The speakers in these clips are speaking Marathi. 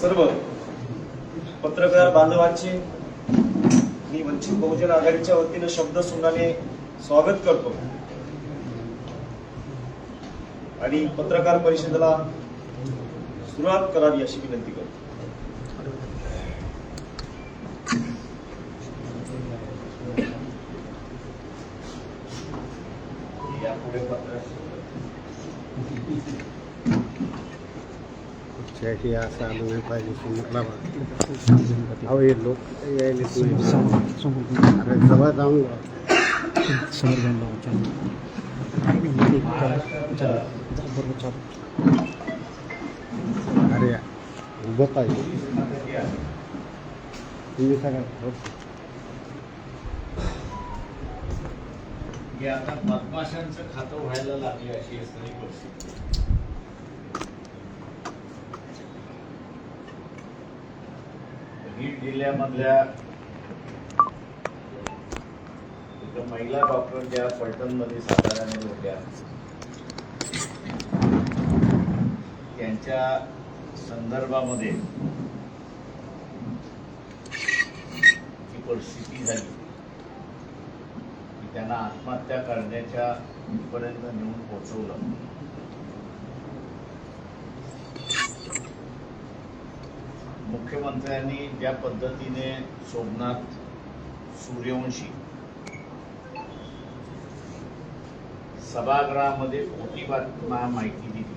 सर्व पत्रकार बांधवांचे मी वंचित बहुजन आघाडीच्या वतीनं शब्द सुनाने स्वागत करतो. आणि पत्रकार परिषदेला सुरुवात करावी अशी विनंती करतो. पाहिजे असं आलं नाही पाहिजे समजला अहो हे लोक यायले अरे जवळ जाऊन बा. अरे उभं पाहिजे तुम्ही सांगा हे आता बदमाशांचं खातं व्हायला लागले अशी असणारी परिस्थिती. जिल्ह्यामधल्या महिला डॉक्टर ज्या फलटणमध्ये साताऱ्यामध्ये होत्या त्यांच्या संदर्भामध्ये जी परिस्थिती झाली की त्यांना आत्महत्या करण्याच्या पर्यंत नेऊन पोहोचवलं. मुख्यमंत्र्यांनी ज्या पद्धतीने सोमनाथ सूर्यवंशी सभागृहामध्ये खोटी बातम्या माहिती दिली.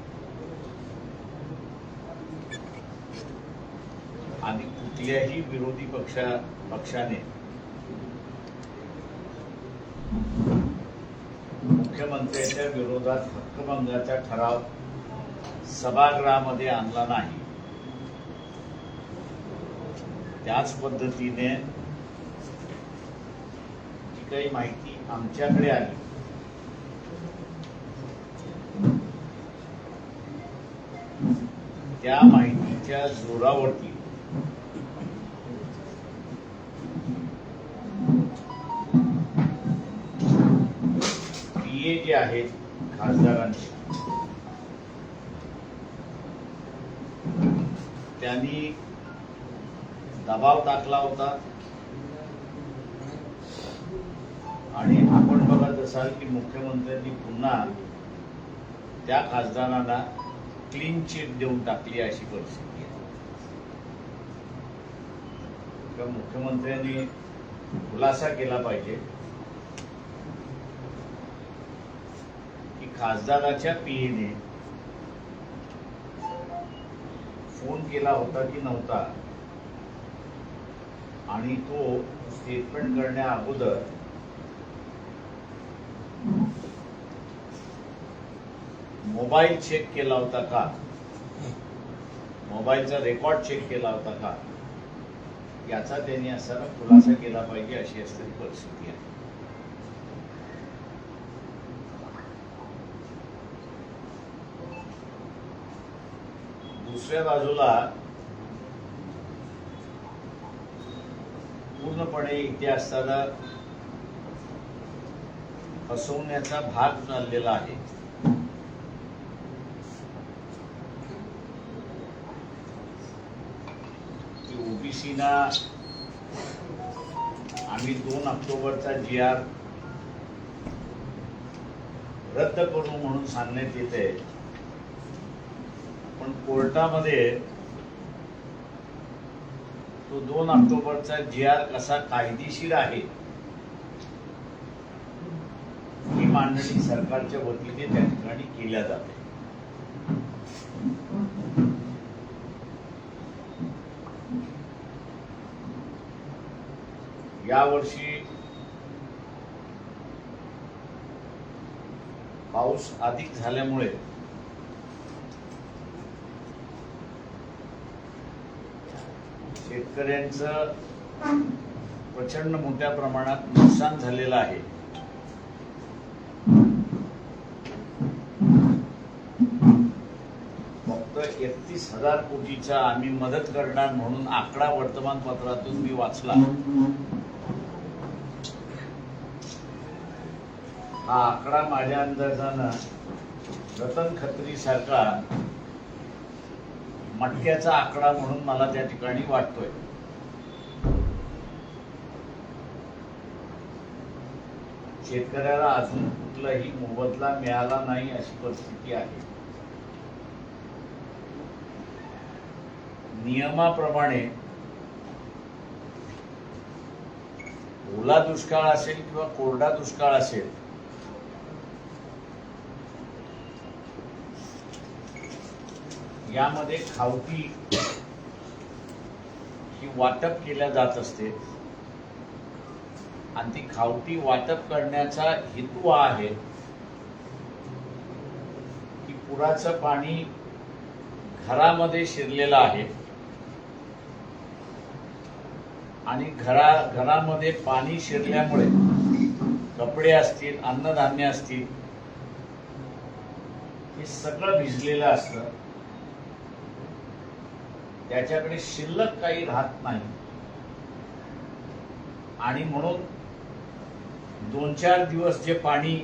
आणि कुठल्याही विरोधी पक्षा पक्षाने मुख्यमंत्र्यांच्या विरोधात हक्कभंगाचा ठराव सभागृहामध्ये आणला नाही. त्याच पद्धतीने जी काही माहिती आमच्याकडे आली त्या माहितीच्या जोरावरती पीए जे आहेत खासदारांची. त्यांनी दबाव टाकला होता. आणि आपण बघत असाल की मुख्यमंत्र्यांनी पुन्हा त्या खासदारांना क्लीन चिट देऊन टाकली अशी परिस्थिती आहे. मुख्यमंत्र्यांनी खुलासा केला पाहिजे की खासदाराच्या पीएने फोन केला होता की नव्हता. आणि तो स्टेटमेंट करण्या अगोदर मोबाईल चेक केला होता का? मोबाईलचा रेकॉर्ड चेक केला होता का? याचा त्यांनी असा खुलासा केला पाहिजे अशी असलेली परिस्थिती आहे. दुसऱ्या बाजूला पूर्णपणे इथे असताना फसवण्याचा भाग चाललेला आहे. ओबीसीना आम्ही दोन ऑक्टोबरचा जी आर रद्द करू म्हणून सांगण्यात येते. पण कोर्टामध्ये तो दोन ऑक्टोबरचा जी आर कसा कायदेशीर आहे ही मांडणी सरकारच्या वतीने त्या ठिकाणी केल्या जाते. यावर्षी पाऊस अधिक झाल्यामुळे शेतकऱ्यांचं प्रचंड मोठ्या प्रमाणात नुकसान झालेलं आहे. फक्त एकतीस हजार कोटीचा आम्ही मदत करणार म्हणून आकडा वर्तमानपत्रातून मी वाचला. हा आकडा माझ्या अंदाजानं रतन खत्री सारखा मटक्याचा आकडा म्हणून मला त्या ठिकाणी वाटतोय. शेतकऱ्याला अजून कुठलाही मोबदला मिळाला नाही अशी परिस्थिती आहे. नियमाप्रमाणे ओला दुष्काळ असेल किंवा कोरडा दुष्काळ असेल यामध्ये खावटी ही वाटप केल्या जात असते. आणि ती खावटी वाटप करण्याचा हेतू हा आहे की पुराचं पाणी घरामध्ये शिरलेलं आहे. आणि घरा घरामध्ये पाणी शिरल्यामुळे कपडे असतील अन्नधान्य असतील हे सगळं भिजलेलं असतं. त्याच्याकडे शिल्लक काही राहत नाही. आणि म्हणून दोन चार दिवस जे पाणी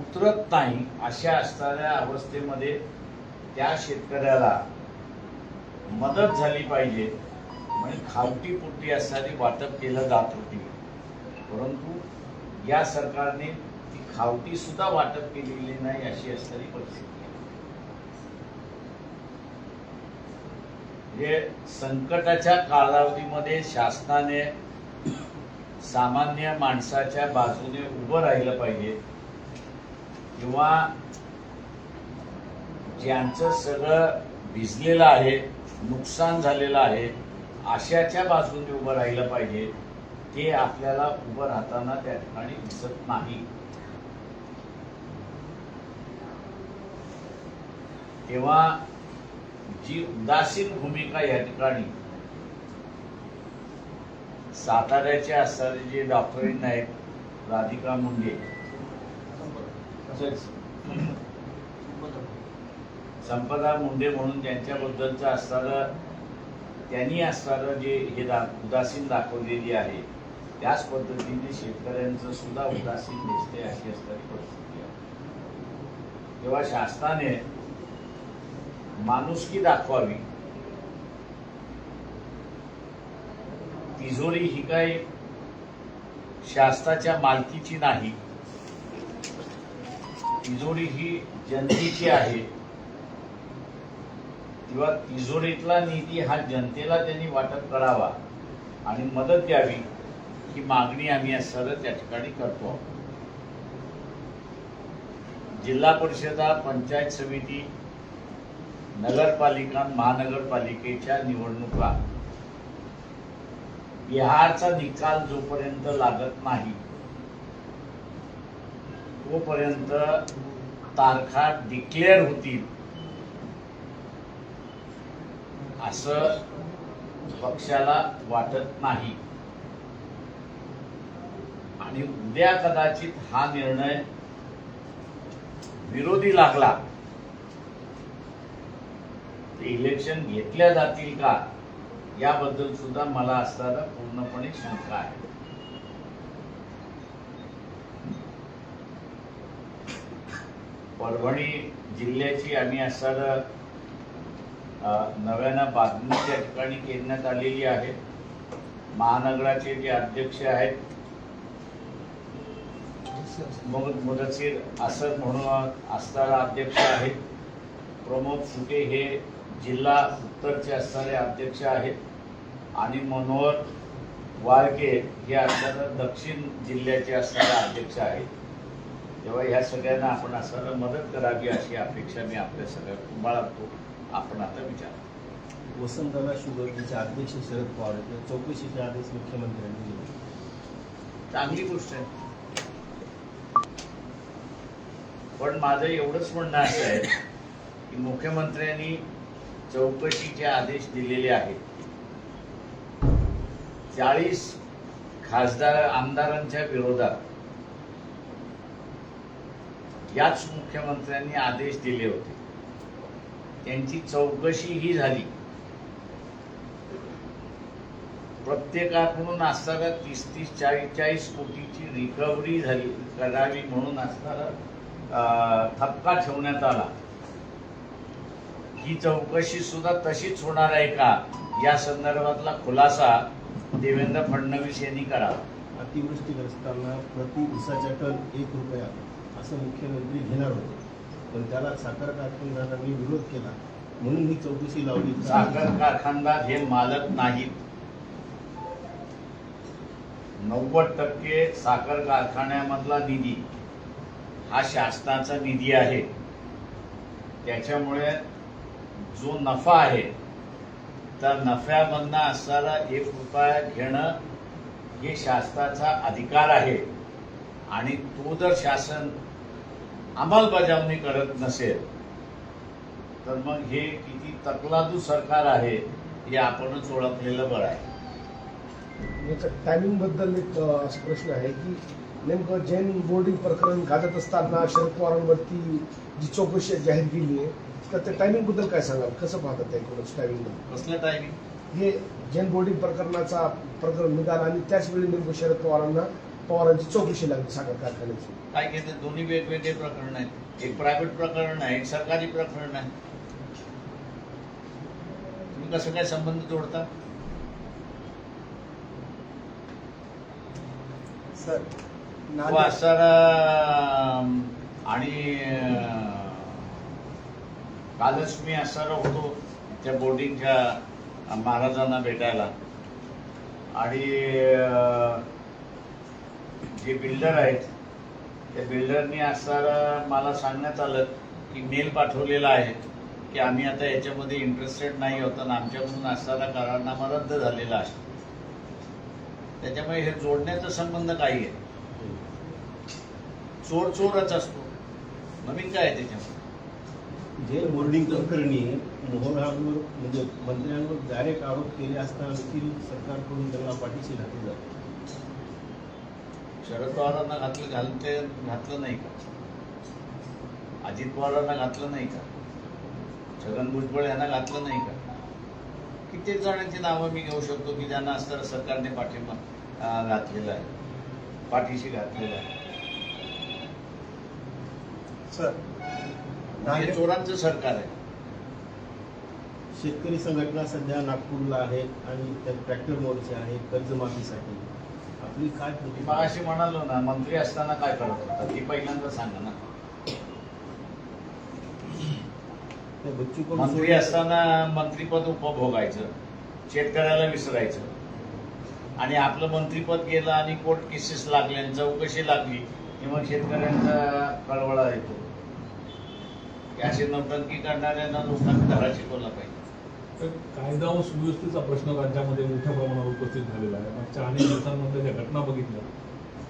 उतरत नाही अशा असणाऱ्या अवस्थेमध्ये त्या शेतकऱ्याला मदत झाली पाहिजे. म्हणजे खावटी पुट्टी असणारी वाटप केलं जात होती. परंतु या सरकारने ती खावटी सुद्धा वाटप केलेली नाही अशी असणारी परिस्थिती. हे संकटाच्या कालावधीमध्ये शासनाने सामान्य माणसाच्या बाजूने उभं राहिलं पाहिजे. किंवा ज्यांचं सगळं भिजलेलं आहे नुकसान झालेलं आहे अशाच्या बाजूने उभं राहिलं पाहिजे ते आपल्याला उभं राहताना त्या ठिकाणी दिसत नाही. तेव्हा जी उदासीन भूमिका या ठिकाणी साताऱ्याचे असणारे जे डॉक्टरीन आहेत राधिका मुंडे. संपदा मुंडे म्हणून त्यांच्याबद्दलचं असणारं त्यांनी असणारं जे हे दा उदासीन दाखवलेली आहे त्याच पद्धतीने शेतकऱ्यांचं सुद्धा उदासीन दिसते अशी असणारी परिस्थिती आहे. तेव्हा शासनाने माणुसकी दाखवावी. तिजोरी ही काही शास्त्राच्या मालकीची नाही. तिजोरी ही जनतेची आहे. किंवा तिजोरीतला निधी हा जनतेला त्यांनी वाटप करावा आणि मदत द्यावी ही मागणी आम्ही या सरळ त्या ठिकाणी करतो. जिल्हा परिषदा पंचायत समिती नगरपालिका महानगरपालिकेच्या निवडणुका. बिहारचा निकाल जोपर्यंत लागत नाही तोपर्यंत तारखा डिक्लेअर होतील. असं पक्षाला वाटत नाही. आणि उद्या कदाचित हा निर्णय विरोधी लागला. ते इलेक्शन घेतल्या जातील का? याबद्दल सुद्धा मला असताना पूर्णपणे शंका आहे. परभणी जिल्ह्याची आम्ही असताना नव्यानं बातमी त्या ठिकाणी घेण्यात आलेली आहे. महानगराचे जे अध्यक्ष आहेत मग मुदसीर असद म्हणून असणारा अध्यक्ष आहेत प्रमोद सुके हे जिल्हा उत्तरचे असणारे अध्यक्ष आहेत. आणि मनोहर वाळके हे असणारे दक्षिण जिल्ह्याचे असणारे अध्यक्ष आहेत. तेव्हा ह्या सगळ्यांना आपण असणारा मदत करावी अशी अपेक्षा मी आपल्या सगळ्या बाळगतो आपण आता विचार वसंतदादा शुगरचे अध्यक्ष शरद पवार चौकशीचे आदेश मुख्यमंत्र्यांनी दिले. चांगली गोष्ट आहे. पण माझं एवढंच म्हणणं असं आहे की मुख्यमंत्र्यांनी चौकशीचे आदेश दिलेले आहेत. चाळीस खासदार आमदारांच्या विरोधात याच मुख्यमंत्र्यांनी आदेश दिले होते. त्यांची चौकशी ही झाली. प्रत्येकाकडून असणारा तीस तीस चाळीस चाळीस कोटीची रिकव्हरी झाली करावी म्हणून असणारा थपका ठेवण्यात आला. ही चौकशी सुद्धा तशीच होणार आहे का? या संदर्भातला खुलासा देवेंद्र फडणवीस यांनी करावा. अतिवृष्टीग्रस्तांना प्रति दिवसाच्या टन एक रुपया असं मुख्यमंत्री घेणार होते. पण त्याला साखर कारखानदारांनी विरोध केला म्हणून ही चौकशी लावली. साखर कारखानदार हे मालक नाहीत. नव्वद टक्के साखर कारखान्यामधला निधी हा शासनाचा निधी आहे. त्याच्यामुळे जो नफा आहे त्या नफ्यामधनं असणारा एक रुपया घेणं हे शासनाचा अधिकार आहे. आणि तो जर शासन अंमलबजावणी करत नसेल तर मग हे किती तकलादू सरकार आहे हे आपणच ओळखलेलं बरं आहे. याच्या टायमिंगबद्दल एक असा प्रश्न आहे की नेमकं जैन बोर्डिंग प्रकरण गाजत असताना शरद पवारांवरती जी चौकशी जाहीर केली आहे त्या टायमिंगबद्दल काय सांगाल? कसं पाहतात एकूणच टायमिंगबद्दल कसलं टायमिंग हे जैन बोर्डिंग प्रकरणाचा प्रकरण निघाला आणि त्याच वेळी नेमकं शरद पवारांना पवारांची चौकशी लागली साखर कारखान्याची. काय घेते दोन्ही वेगवेगळे प्रकरण आहेत. एक प्रायव्हेट प्रकरण आहे एक सरकारी प्रकरण आहे. तुम्ही कसं काय संबंध जोडता सर आणि कालच मी असणारा होतो त्या बोर्डिंगच्या महाराजांना भेटायला. आणि जे बिल्डर आहेत त्या बिल्डरनी असणारा मला सांगण्यात आलं की मेल पाठवलेला आहे की आम्ही आता याच्यामध्ये इंटरेस्टेड नाही होतो आणि आमच्याकडून असणारा करारनामा रद्द झालेला आहे. त्याच्यामुळे हे जोडण्याचा संबंध काही आहे. चोर चोरच असतो. नवीन काय आहे त्याच्यामध्ये? जैन बोर्डिंग प्रकरणी मोहरांवर म्हणजे मंत्र्यांवर डायरेक्ट आरोप केले असताना देखील सरकारकडून त्यांना पाठीशी घातली जाते. शरद पवारांना घातलं घालते घातलं नाही का? अजित पवारांना घातलं नाही का? छगन भुजबळ यांना घातलं नाही का? कित्येक जणांची नावं मी घेऊ शकतो की ज्यांना असताना सरकारने पाठिंबा घातलेला आहे. पाठीशी घातलेला आहे. सर हे चोरांचं सरकार आहे. शेतकरी संघटना सध्या नागपूरला आहे आणि त्या ट्रॅक्टर मोर्चे आहे कर्जमाफीसाठी. आपली काय मी प्रतिभा मगाशी म्हणालो ना मंत्री असताना काय करत होता? ती पहिल्यांदा सांगा ना. त्या बच्चू कडू मंत्री असताना मंत्रीपद उपभोगायचं शेतकऱ्याला विसरायचं. आणि आपलं मंत्रीपद गेलं आणि कोर्ट केसेस लागल्या चौकशी लागली की मग शेतकऱ्यांचा कळवळा येतो. असे नौटंकी करणाऱ्यांना लोकांना धडा शिकवला पाहिजे तर कायदा व सुव्यवस्थेचा प्रश्न राज्यामध्ये मोठ्या प्रमाणावर उपस्थित झालेला आहे. मागच्या अनेक दिवसांमध्ये ज्या घटना बघितल्या.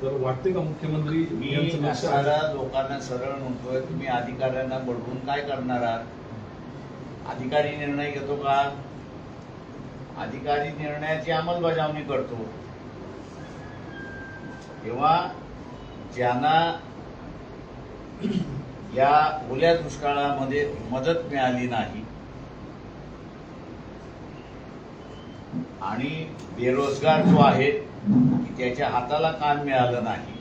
तर वाटते का मुख्यमंत्री मी यांचं लक्ष आहे? असणारा लोकांना सरळ म्हणतोय तुम्ही अधिकाऱ्यांना बळवून काय करणार आहात? अधिकारी निर्णय घेतो का? अधिकारी निर्णयाची अंमलबजावणी करतो. तेव्हा ज्यांना या ओल्या दुष्काळामध्ये मदत मिळाली नाही. आणि बेरोजगार जो आहे त्याच्या हाताला काम मिळालं नाही.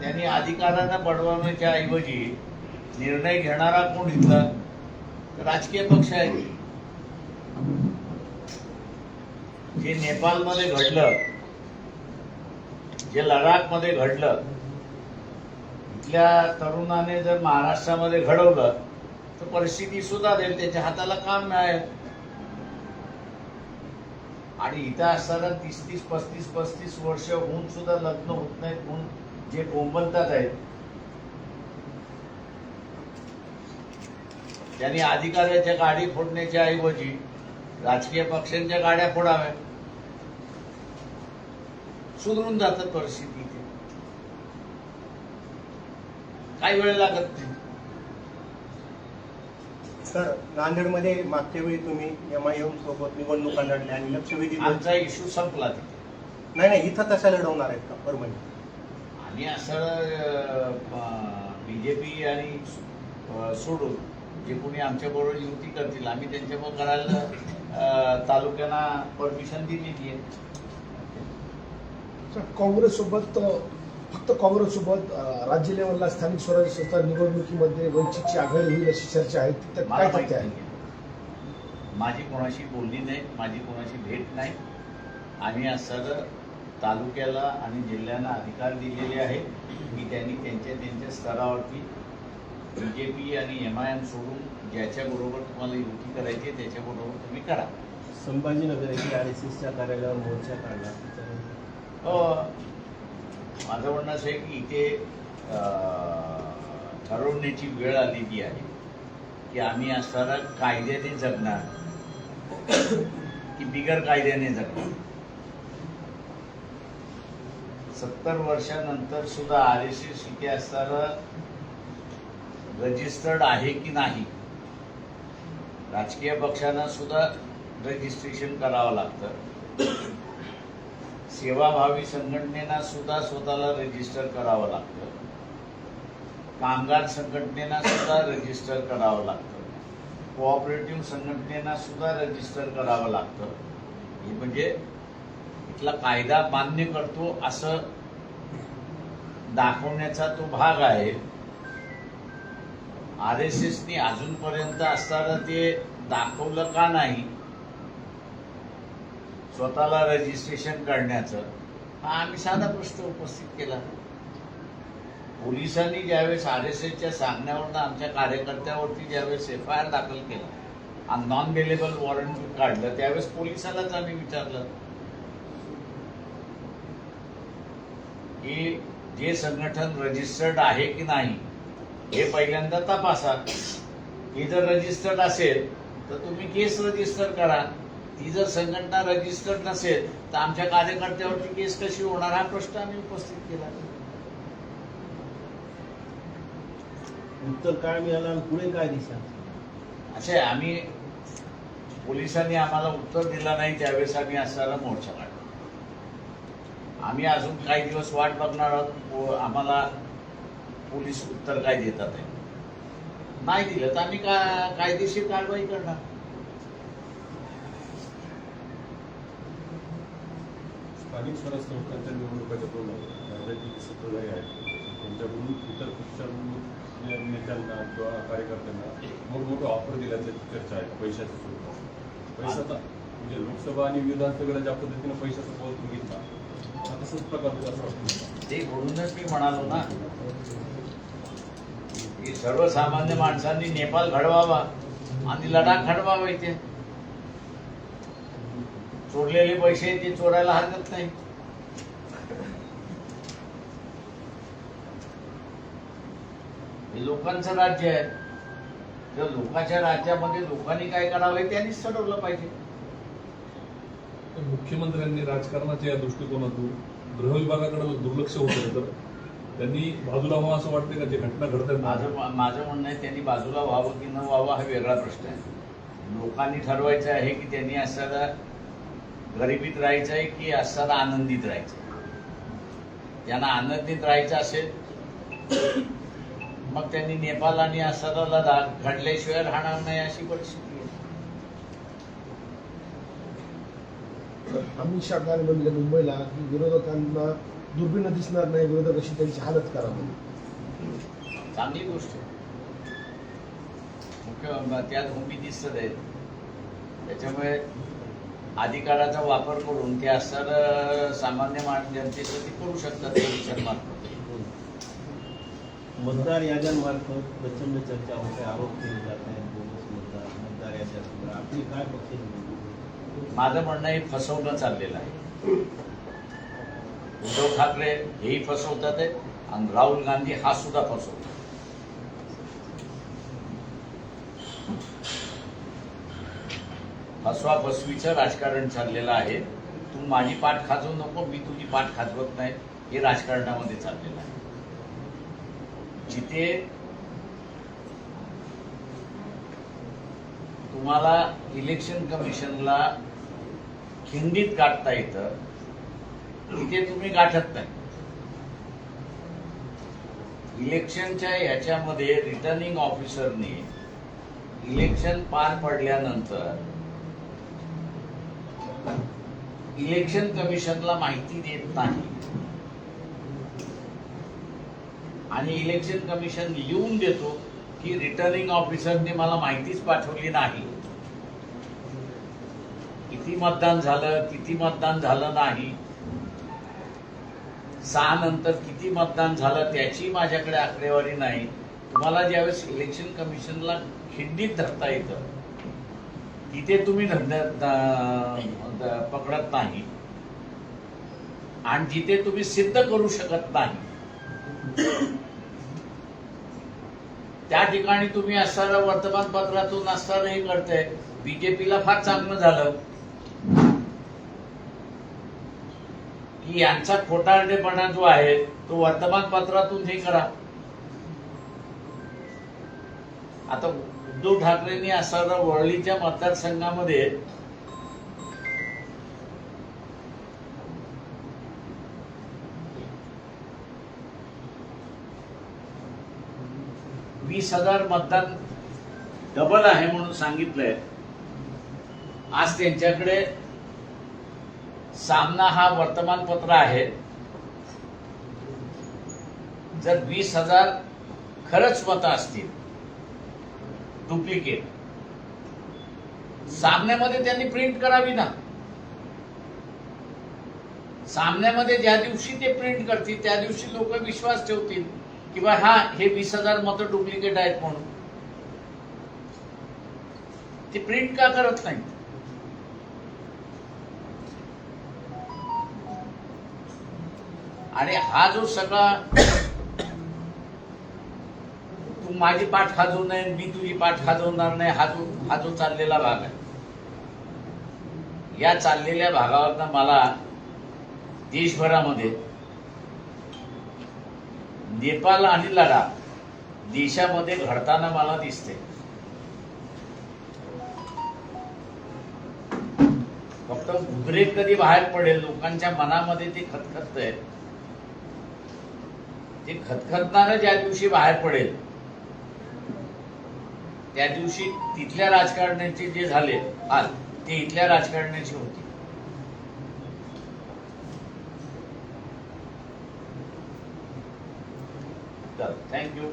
त्यांनी अधिकारांना बडवण्याच्या ऐवजी निर्णय घेणारा कोण इथला? राजकीय पक्ष आहे. जे नेपाळमध्ये घडलं जे लडाखमध्ये घडलं इथल्या तरुणाने जर महाराष्ट्रामध्ये घडवलं तर परिस्थिती सुधारेल त्याच्या हाताला काम मिळेल. आणि इथं असताना तीस तीस पस्तीस पस्तीस वर्ष होऊन सुद्धा लग्न होत नाहीत म्हणून जे कोंबलतात आहेत. त्यांनी अधिकाऱ्याच्या गाडी फोडण्याच्या ऐवजी राजकीय पक्षांच्या गाड्या फोडाव्या सुधरून जातात परिस्थिती इथे काही वेळ लागत नाही. सर नांदेडमध्ये मागच्या वेळी तुम्ही एम आय एम सोबत निवडणुका लढल्या आणि लक्षवेधी आमचा इश्यू संपला तिथे. नाही नाही इथं तशा लढवणार आहेत का? परभणी. आणि असं बीजेपी आणि अं, सोडून जे कोणी आमच्याबरोबर युती करतील आम्ही त्यांच्याबरोबर करायला अं, तालुक्यांना परमिशन दिलेली आहे. सर, काँग्रेससोबत अ, फक्त काँग्रेससोबत राज्य लेवलला स्थानिक स्वराज्य संस्था निवडणुकीमध्ये वंचितची आघाडी होईल अशी चर्चा आहे. मला काय माहिती तथ्य आहे? माझी कोणाशी बोलली नाही माझी कोणाशी भेट नाही. आम्ही असं तालुक्याला आणि जिल्ह्यांना अधिकार दिलेले आहेत की त्यांनी त्यांच्या त्यांच्या स्तरावरती बी जे पी आणि एम आय एम सोडून ज्याच्याबरोबर तुम्हाला युती करायची आहे त्याच्याबरोबर तुम्ही करा. संभाजीनगर येथे आर एस एसच्या कार्यालयावर मोर्चा काढला. माझं म्हणणं असं आहे की इथे ठरवण्याची वेळ आलेली आहे की आम्ही असताना कायद्याने जगणार की बिगर कायद्याने जगणार. सत्तर वर्षानंतर सुद्धा आर एस एस इथे असताना रजिस्टर्ड आहे की नाही राजकीय पक्षांना सुद्धा रजिस्ट्रेशन करावं लागतं. सेवाभावी संघटनेना सुद्धा स्वतःला रजिस्टर करावं लागतं. कामगार संघटनेना सुद्धा रजिस्टर करावं लागतं. कोऑपरेटिव्ह संघटनेना सुद्धा रजिस्टर करावं लागतं. हे म्हणजे इथला कायदा मान्य करतो असं दाखवण्याचा तो भाग आहे. आर एस एसनी अजूनपर्यंत असताना ते दाखवलं का नाही स्वतःला रजिस्ट्रेशन करण्याचं. हा आम्ही साधा प्रश्न उपस्थित केला. पोलिसांनी ज्यावेळेस आर एस एसच्या सांगण्यावरनं आमच्या कार्यकर्त्यावरती ज्यावेळेस एफ आय आर दाखल केला आणि नॉन बेलेबल वॉरंट काढलं त्यावेळेस पोलिसालाच आम्ही विचारलं की जे संघटन रजिस्टर्ड आहे की नाही हे पहिल्यांदा तपासा. हे जर रजिस्टर्ड असेल तर तुम्ही केस रजिस्टर करा. ती जर संघटना रजिस्टर्ड नसेल तर आमच्या कार्यकर्त्यावरती केस कशी होणार हा प्रश्न आम्ही उपस्थित केला. उत्तर काय मिळालं पुढे काय दिशा? असे आम्ही पोलिसांनी आम्हाला उत्तर दिलं नाही त्यावेळेस आम्ही असताना मोर्चा काढला. आम्ही अजून काही दिवस वाट बघणार आहोत आम्हाला पोलीस उत्तर काय देतात नाही दिलं तर आम्ही का कायदेशीर कारवाई करणार. स्थानिक स्वराज्य संस्थांच्या निवडणुकाच्या तोंडावर राज्याची सत्ताधारी आहेत. त्यांच्याकडून इतर पक्षांच्या नेत्यांना किंवा कार्यकर्त्यांना मोठमोठे ऑफर दिल्याची चर्चा आहे पैशाच्या स्वरूपात पैसा म्हणजे लोकसभा आणि विधानसभेला ज्या पद्धतीने पैशाचा पाऊल तुम्ही हा तसंच प्रकार होता असं वाटतं ते म्हणूनच मी म्हणालो ना की सर्वसामान्य माणसांनी नेपाळ घडवावा आणि लडाख घडवावा इथे. चोरलेले पैसे ते चोरायला हरकत नाही. हे लोकांचं राज्य आहे. त्या लोकांच्या राज्यामध्ये लोकांनी काय करावं हे त्यांनीच ठरवलं पाहिजे. तर मुख्यमंत्र्यांनी राजकारणाच्या या दृष्टिकोनातून गृह विभागाकडे दुर्लक्ष होतं तर त्यांनी बाजूला व्हावं असं वाटतं का? जे घटना घडतात माझं माझं म्हणणं आहे त्यांनी बाजूला व्हावं की न व्हावं हा वेगळा प्रश्न आहे. लोकांनी ठरवायचं आहे की त्यांनी असताना गरिबीत राहायचं आहे की असताना आनंदीत राहायचं. त्यांना आनंदीत राहायचं असेल मग त्यांनी नेपाळ आणि असताना लडाख घडल्याशिवाय राहणार नाही अशी परिस्थिती अमित शहा काल म्हणले मुंबईला की विरोधकांना दुर्बीण दिसणार नाही विरोधक अशी त्यांची हालत करा म्हणून चांगली गोष्ट आहे. मुख्य त्यात हुंबी दिसत आहेत. त्याच्यामुळे अधिकाराचा वापर करून ते असताना सामान्य मान जनतेचं ते करू शकतात पोलिसांमार्फत मतदार याद्यांमार्फत प्रचंड चर्चा होते आरोप केले जात आहेत बोगस मतदार मतदार याद्या आपली काय भूमिका? माझं म्हणणं हे फसवणं चाललेलं आहे. उद्धव ठाकरे हेही फसवतात आहे आणि राहुल गांधी हा सुद्धा फसवतो. हसवा बसवीचं राजकारण चाललेलं आहे. तू माझी पाठ खाजवू नको मी तुझी पाठ खाजवत नाही. हे राजकारणामध्ये चाललेलं आहे. जिथे तुम्हाला इलेक्शन कमिशनला खिंडीत गाठता येतं तिथे तुम्ही गाठत नाही. इलेक्शनच्या याच्यामध्ये रिटर्निंग ऑफिसरने इलेक्शन पार पडल्यानंतर इलेक्शन कमिशनला माहिती देत नाही. आणि इलेक्शन कमिशन लिहून देतो की रिटर्निंग ऑफिसरने मला माहितीच पाठवली नाही. किती मतदान झालं किती मतदान झालं नाही. सहा नंतर किती मतदान झालं त्याची माझ्याकडे आकडेवारी नाही. तुम्हाला ज्यावेळेस इलेक्शन कमिशनला खिंडीत धरता येतं तिथे तुम्ही धंद्यात पकडत नाही. आणि जिथे तुम्ही सिद्ध करू शकत नाही. त्या ठिकाणी तुम्ही असणारं वर्तमानपत्रातून असणार हे करताय. बीजेपीला फार चांगलं झालं. की यांचा खोटारडेपणा जो आहे तो वर्तमानपत्रातून हे करा. आता उद्धव ठाकरेंनी असणारं वरळीच्या मतदारसंघामध्ये वीस हजार मतदान डबल आहे म्हणून सांगितलंय. आज त्यांच्याकडे सामना हा वर्तमानपत्र आहे. जर वीस हजार खरंच मतं असतील डुप्लिकेट सामन्यामध्ये त्यांनी प्रिंट करावी ना. सामन्यामध्ये ज्या दिवशी ते प्रिंट करतील त्या दिवशी लोक विश्वास ठेवतील किंवा हा हे वीस हजार मत डुप्लिकेट आहेत म्हणून. ते प्रिंट का करत नाही आणि हा जो सगळा माझी पाठ खाजवू नये मी तुझी पाठ खाजवणार नाही. हा जो हा जो चाललेला भाग आहे. या चाललेल्या भागावरनं मला देशभरामध्ये नेपाळ आणि लडाख देशामध्ये घडताना मला दिसते. फक्त उद्रेक कधी बाहेर पडेल लोकांच्या मनामध्ये ते खतखतय. ते खतखतणारं ज्या दिवशी बाहेर पडेल त्या दिवशी तिथल्या राजकारण्याचे जे झाले हाल ते इथल्या राजकारण्याचे होते. थँक्यू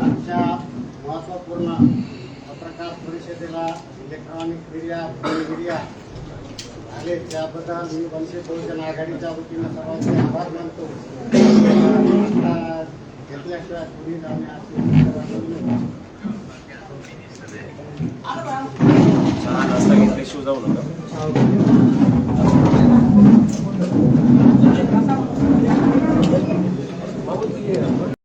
आजच्या महत्त्वपूर्ण पत्रकार परिषदेला इलेक्ट्रॉनिक मीडिया मीडिया आले त्याबद्दल मी वंचित बहुजन आघाडीच्या वतीनं सर्वांचे आभार मानतो. आता घेतल्याशिवाय कुणी जाणे असे चहा नाश्ता घेतल्याशिवाय जाऊ नका.